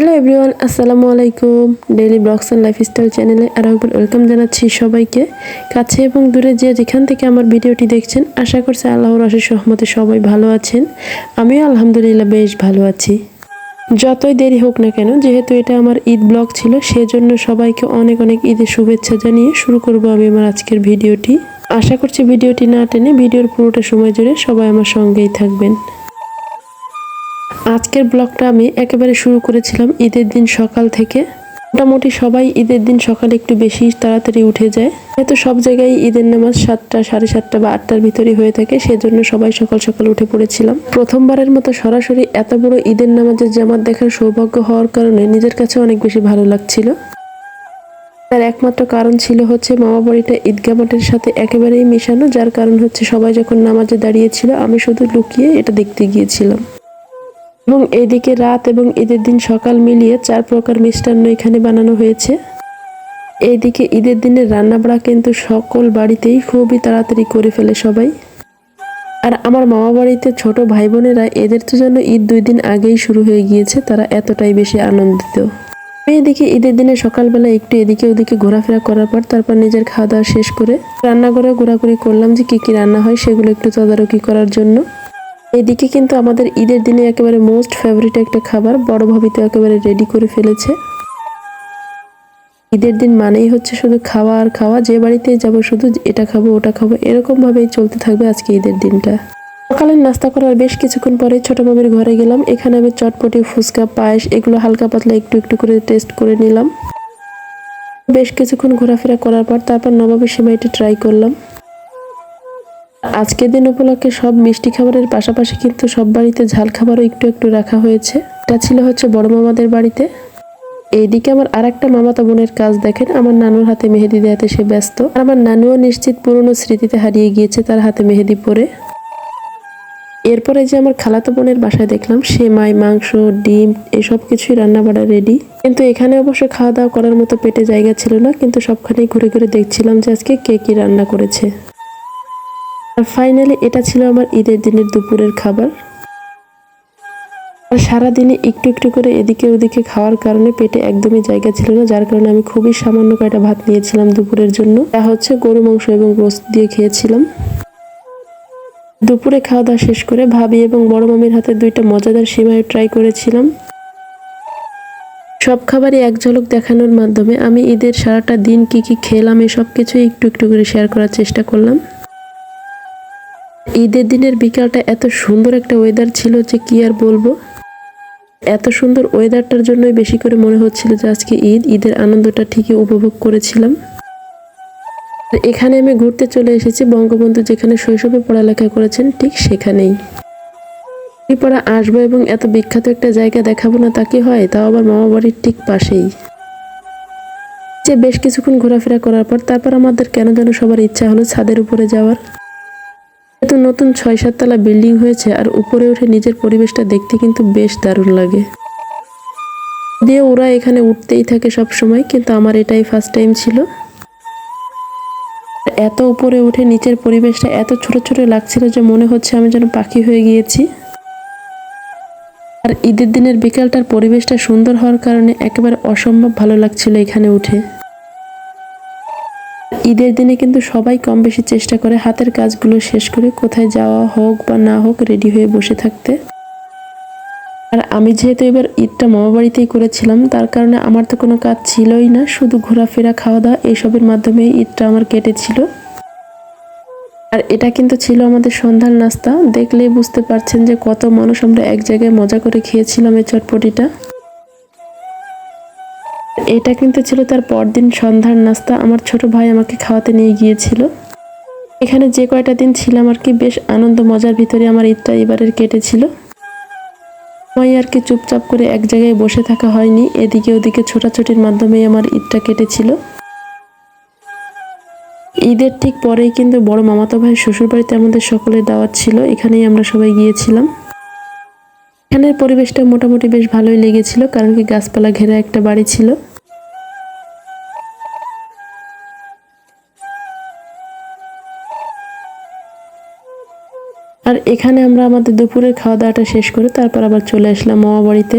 Hello everyone আসসালামু আলাইকুম daily blogs and lifestyle চ্যানেলে আরও একবার ওয়েলকাম জানাচ্ছি সবাইকে। কাছে এবং দূরে যে যেখান থেকে আমার ভিডিওটি দেখছেন, আশা করছি আল্লাহর অশেষ সহমতে সবাই ভালো আছেন। আমিও আলহামদুলিল্লাহ বেশ ভালো আছি। যতই দেরি হোক না কেন, যেহেতু এটা আমার ঈদ ব্লগ ছিল, সেজন্য সবাইকে অনেক অনেক ঈদের শুভেচ্ছা জানিয়ে শুরু করব আমি আমার আজকের ভিডিওটি। আশা করছি ভিডিওটি না টেনে ভিডিওর পুরোটা সময় জুড়ে সবাই আমার সঙ্গেই থাকবেন। আজকের ব্লগটা আমি একেবারে শুরু করেছিলাম ঈদের দিন সকাল থেকে। মোটামুটি সবাই ঈদের দিন সকালে একটু বেশি তাড়াতাড়ি উঠে যায়। হয়তো সব জায়গায় ঈদের নামাজ সাতটা, সাড়ে সাতটা বা আটটার ভিতরে হয়ে থাকে, সেজন্য সবাই সকাল সকাল উঠে পড়েছিলাম। প্রথমবারের মতো সরাসরি এত বড় ঈদের নামাজের জামাত দেখার সৌভাগ্য হওয়ার কারণে নিজের কাছে অনেক বেশি ভালো লাগছিল। তার একমাত্র কারণ ছিল হচ্ছে মামা বাড়িটা ঈদগা মাঠের সাথে একেবারেই মেশানো, যার কারণ হচ্ছে সবাই যখন নামাজে দাঁড়িয়েছিল, আমি শুধু লুকিয়ে এটা দেখতে গিয়েছিলাম। এবং এদিকে রাত এবং ঈদের দিন সকাল মিলিয়ে চার প্রকার মিষ্টান্ন এখানে বানানো হয়েছে। এইদিকে ঈদের দিনের রান্নাবাড়া কিন্তু সকল বাড়িতেই খুবই তাড়াতাড়ি করে ফেলে সবাই। আর আমার মামা বাড়িতে ছোট ভাই বোনেরা এদের তো যেন ঈদ দুই দিন আগেই শুরু হয়ে গিয়েছে, তারা এতটাই বেশি আনন্দিত। এদিকে ঈদের দিনে সকালবেলা একটু এদিকে ওদিকে ঘোরাফেরা করার পর তারপর নিজের খাওয়া দাওয়া শেষ করে রান্নাঘরে ঘোরাঘুরি করলাম যে কি কি রান্না হয় সেগুলো একটু তদারকি করার জন্য। এদিকে কিন্তু আমাদের ঈদের দিনে একেবারে মোস্ট ফেভারিট একটা খাবার, বড় ভাবি তো একেবারে রেডি করে ফেলেছে। ঈদের দিন মানেই হচ্ছে শুধু খাওয়া আর খাওয়া, যে বাড়িতে যাব শুধু এটা খাব, ওটা খাব এরকম ভাবেই চলতে থাকবে আজকে ঈদের দিনটা। সকালের নাস্তা করার বেশ কিছুক্ষণ পরে ছোট মামির ঘরে গেলাম, এখানে আমি চটপটি, ফুচকা, পায়েস, এগুলো হালকা পাতলা একটু একটু করে টেস্ট করে নিলাম। বেশ কিছুক্ষণ ঘোরাফেরা করার পর তারপর নবাবী সেমাইটা ট্রাই করলাম। আজকের দিন উপলক্ষে সব মিষ্টি খাবারের পাশাপাশি কিন্তু সব বাড়িতে ঝাল খাবারও একটু একটু রাখা হয়েছে। এটা ছিল হচ্ছে বড় মামাদের বাড়িতে। এইদিকে আমার আর একটা মামাতো বোনের কাজ দেখেন, আমার নানুর হাতে মেহেদি দেওয়াতে সে ব্যস্ত। আর আমার নানুও নিশ্চিত পুরনো স্মৃতিতে হারিয়ে গিয়েছে তার হাতে মেহেদি পরে। এরপরে যে আমার খালাতো বোনের বাসায় দেখলাম সেমাই মাংস, ডিম, এসব কিছুই রান্না বাড়া রেডি কিন্তু এখানে অবশ্য খাওয়া দাওয়া করার মতো পেটে জায়গা ছিল না, কিন্তু সবখানেই ঘুরে ঘুরে দেখছিলাম যে আজকে কে কি রান্না করেছে। আর ফাইনালি এটা ছিল আমার ঈদের দিনের দুপুরের খাবার। আর সারাদিনে একটু একটু করে এদিকে ওদিকে খাওয়ার কারণে পেটে একদমই জায়গা ছিল না, যার কারণে আমি খুবই সামান্য কয়টা ভাত নিয়েছিলাম দুপুরের জন্য। তা হচ্ছে গরু, মাংস এবং রোস্ট দিয়ে খেয়েছিলাম। দুপুরে খাওয়া দাওয়া শেষ করে ভাবি এবং বড় মামির হাতে দুইটা মজাদার সিমাই ট্রাই করেছিলাম। সব খাবারই এক ঝলক দেখানোর মাধ্যমে আমি ঈদের সারাটা দিন কি কি খেলাম, এসব কিছুই একটু একটু করে শেয়ার করার চেষ্টা করলাম। ঈদের দিনের বিকালটা এত সুন্দর একটা ওয়েদার ছিল যে কি আর বলব? এত সুন্দর ওয়েদারটার জন্যই বেশি করে মনে হচ্ছিল যে আজকে ঈদ, ঈদের আনন্দটা ঠিকই উপভোগ করেছিলাম। এখানে আমি ঘুরতে চলে এসেছি বঙ্গবন্ধু যেখানে শৈশবে পড়ালেখা করেছেন, ঠিক সেখানেই। পড়া আসব এবং এত বিখ্যাত একটা জায়গা দেখাবো না তাকে হয়? তাও আবার মামা বাড়ির ঠিক পাশেই। যে বেশ কিছুক্ষণ ঘোরাফেরা করার পর তারপর আমাদের কেন যেন সবার ইচ্ছা হলো ছাদের উপরে যাওয়ার। এত নতুন ছয় সাততলা বিল্ডিং হয়েছে আর উপরে উঠে নিজের পরিবেশটা দেখতে কিন্তু বেশ দারুণ লাগে। দিয়ে ওরা এখানে উঠতেই থাকে সব সময় কিন্তু আমার এটাই ফার্স্ট টাইম ছিল। এত উপরে উঠে নিচের পরিবেশটা এত ছোট ছোট লাগছিল যে মনে হচ্ছে আমি যেন পাখি হয়ে গিয়েছি। আর ঈদের দিনের বিকালটার পরিবেশটা সুন্দর হওয়ার কারণে একেবারে অসম্ভব ভালো লাগছিল এখানে উঠে। ঈদের দিনে কিন্তু সবাই কম বেশি চেষ্টা করে হাতের কাজগুলো শেষ করে কোথায় যাওয়া হোক বা না হোক রেডি হয়ে বসে থাকতে। আর আমি যেহেতু এবার ঈদটা মামা বাড়িতেই করেছিলাম, তার কারণে আমার তো কোনো কাজ ছিলই না, শুধু ঘোরাফেরা খাওয়া দাওয়া এইসবের মাধ্যমে ঈদটা আমার কেটেছিল। আর এটা কিন্তু ছিল আমাদের সন্ধ্যার নাস্তা, দেখলেই বুঝতে পারছেন যে কত মানুষ আমরা এক জায়গায় মজা করে খেয়েছিলাম এই চটপটিটা। এটা কিন্তু ছিল তার পরদিন সন্ধ্যার নাস্তা। আমার ছোট ভাই আমাকে খাওয়াতে নিয়ে গিয়েছিল। এখানে যে কয়টা দিন ছিলাম আর কি, বেশ আনন্দ মজার ভিতরে আমার ঈদটা এবারের কেটেছিল। সময় আর কি চুপচাপ করে এক জায়গায় বসে থাকা হয়নি, এদিকে ওদিকে ছোটাছুটির মাধ্যমেই আমার ঈদটা কেটেছিল। ঈদের ঠিক পরেই কিন্তু বড় মামাতো ভাই শ্বশুরবাড়িতে আমাদের সকলের দাওয়াত ছিল, এখানেই আমরা সবাই গিয়েছিলাম। এখানের পরিবেশটা মোটামুটি বেশ ভালোই লেগেছিল, কারণ কি গাছপালা ঘেরা একটা বাড়ি ছিল। আর এখানে আমরা আমাদের দুপুরের খাওয়া দাওয়াটা শেষ করে তারপর আবার চলে আসলাম মামা বাড়িতে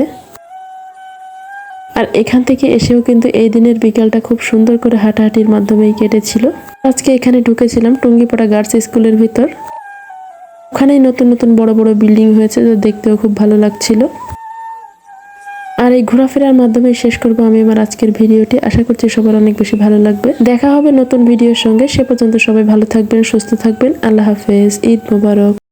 আর এখান থেকে এসেও কিন্তু এই দিনের বিকালটা খুব সুন্দর করে হাঁটাহাঁটির মাধ্যমেই কেটেছিল। আজকে এখানে ঢুকেছিলাম টুঙ্গিপাড়া গার্লস স্কুলের ভিতর। ওখানেই নতুন নতুন বড় বড় বিল্ডিং হয়েছে, যা দেখতেও খুব ভালো লাগছিল। আর এই ঘোরাফেরার মাধ্যমে শেষ করব আমি আমার আজকের ভিডিওটি। আশা করছি সবার অনেক বেশি ভালো লাগবে। দেখা হবে নতুন ভিডিওর সঙ্গে। সে পর্যন্ত সবাই ভালো থাকবেন, সুস্থ থাকবেন। আল্লাহ হাফেজ। ঈদ মোবারক।